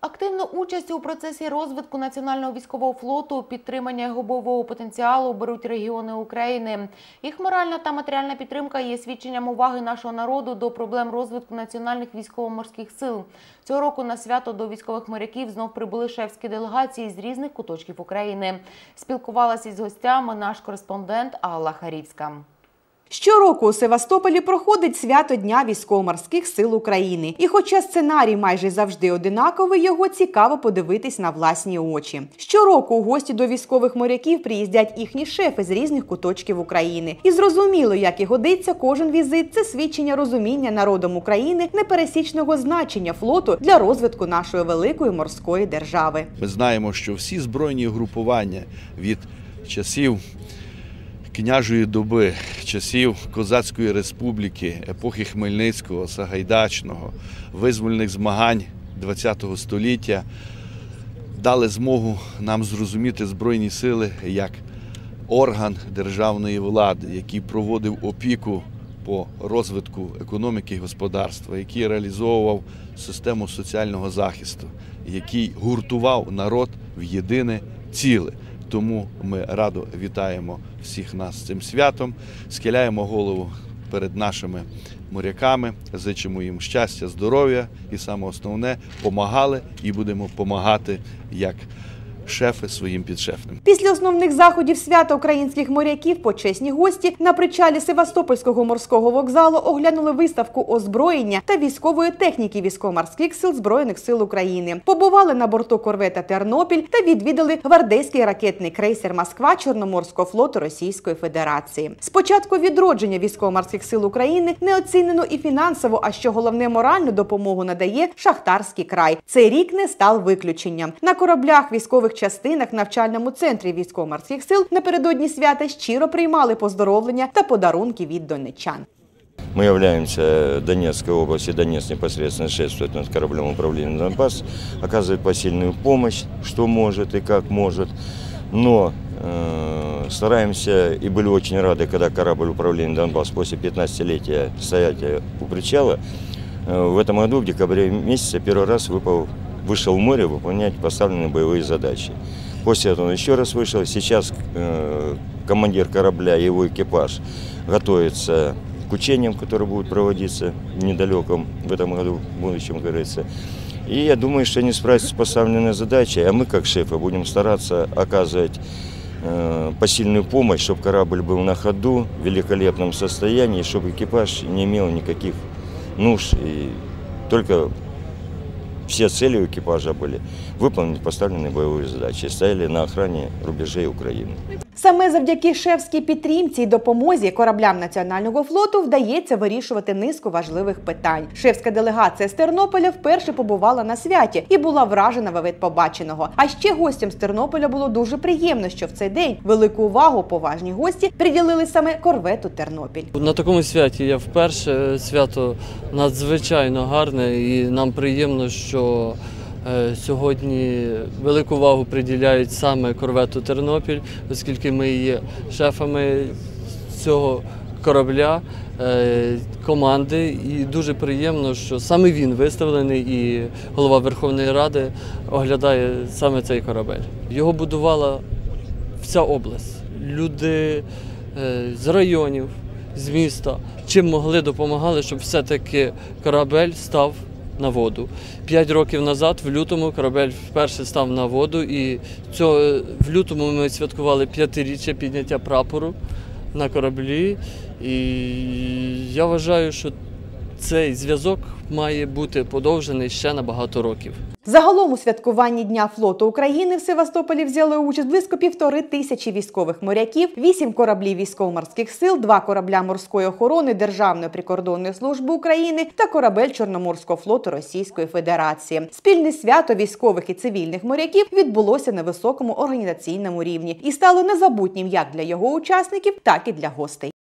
Активну участь у процесі розвитку національного військового флоту, підтримання його бойового потенціалу беруть регіони України. Їх моральна та матеріальна підтримка є свідченням уваги нашого народу до проблем розвитку національних військово-морських сил. Цього року на свято до військових моряків знов прибули шефські делегації з різних куточків України. Спілкувалася із гостями наш кореспондент Алла Харівська. Щороку у Севастополі проходить свято Дня військово-морських сил України. І хоча сценарій майже завжди одинаковий, його цікаво подивитись на власні очі. Щороку у гості до військових моряків приїздять їхні шефи з різних куточків України. І зрозуміло, як і годиться, кожен візит це свідчення розуміння народом України непересічного значення флоту для розвитку нашої великої морської держави. Ми знаємо, що всі збройні групування від часів княжої доби, часів Козацької республіки, епохи Хмельницького, Сагайдачного, визвольних змагань ХХ століття дали змогу нам зрозуміти Збройні сили як орган державної влади, який проводив опіку по розвитку економіки і господарства, який реалізовував систему соціального захисту, який гуртував народ в єдине ціле. Тому ми радо вітаємо всіх нас цим святом, схиляємо голову перед нашими моряками, зичимо їм щастя, здоров'я. І саме основне помагали і будемо помагати як шефи своїм підшефним. Після основних заходів свята українських моряків почесні гості на причалі Севастопольського морського вокзалу оглянули виставку озброєння та військової техніки військово-морських сил Збройних сил України. Побували на борту корвета Тернопіль та відвідали гвардейський ракетний крейсер Москва Чорноморського флоту Російської Федерації. Спочатку відродження військово-морських сил України не оцінено і фінансово, а що головне моральну допомогу надає Шахтарський край. Цей рік не став виключенням. На кораблях військових частинах навчальному центрі військово-морських сил напередодні свята щиро приймали поздоровлення та подарунки від донеччан. Мы являемся Донецкой области, Донецк непосредственно шествует над кораблем управления Донбасс, оказывает посильную помощь, что может и как может. Но э, стараемся и были очень рады, когда корабль управления Донбасс после 15-летия стоять у причала, э, в этом году в декабре месяце первый раз выпал, вышел в море выполнять поставленные боевые задачи. После этого он еще раз вышел. Сейчас э, командир корабля и его экипаж готовится к учениям, которые будут проводиться в недалеком в этом году, в будущем, говорится. И я думаю, что они справятся с поставленной задачей, а мы, как шефы, будем стараться оказывать э, посильную помощь, чтобы корабль был на ходу, в великолепном состоянии, чтобы экипаж не имел никаких нужд. И только все цели у экипажа были выполнить поставленные боевые задачи, стояли на охране рубежей Украины. Саме завдяки шефській підтримці і допомозі кораблям національного флоту вдається вирішувати низку важливих питань. Шефська делегація з Тернополя вперше побувала на святі і була вражена вид побаченого. А ще гостям з Тернополя було дуже приємно, що в цей день велику увагу поважні гості приділили саме корвету Тернопіль. На такому святі я вперше свято надзвичайно гарне, і нам приємно, що сьогодні велику увагу приділяють саме корвету Тернопіль, оскільки ми є шефами цього корабля, е, команди. І дуже приємно, що саме він виставлений і голова Верховної Ради оглядає саме цей корабель. Його будувала вся область. Люди е, з районів, з міста, чим могли допомагали, щоб все-таки корабель став на воду. П'ять років назад, в лютому, корабель вперше став на воду, і цього, в лютому ми святкували п'ятиріччя підняття прапору на кораблі. І я вважаю, що цей зв'язок має бути подовжений ще на багато років. Загалом у святкуванні Дня флоту України в Севастополі взяли участь близько півтори тисячі військових моряків, вісім кораблів військово-морських сил, два корабля морської охорони Державної прикордонної служби України та корабель Чорноморського флоту Російської Федерації. Спільне свято військових і цивільних моряків відбулося на високому організаційному рівні і стало незабутнім як для його учасників, так і для гостей.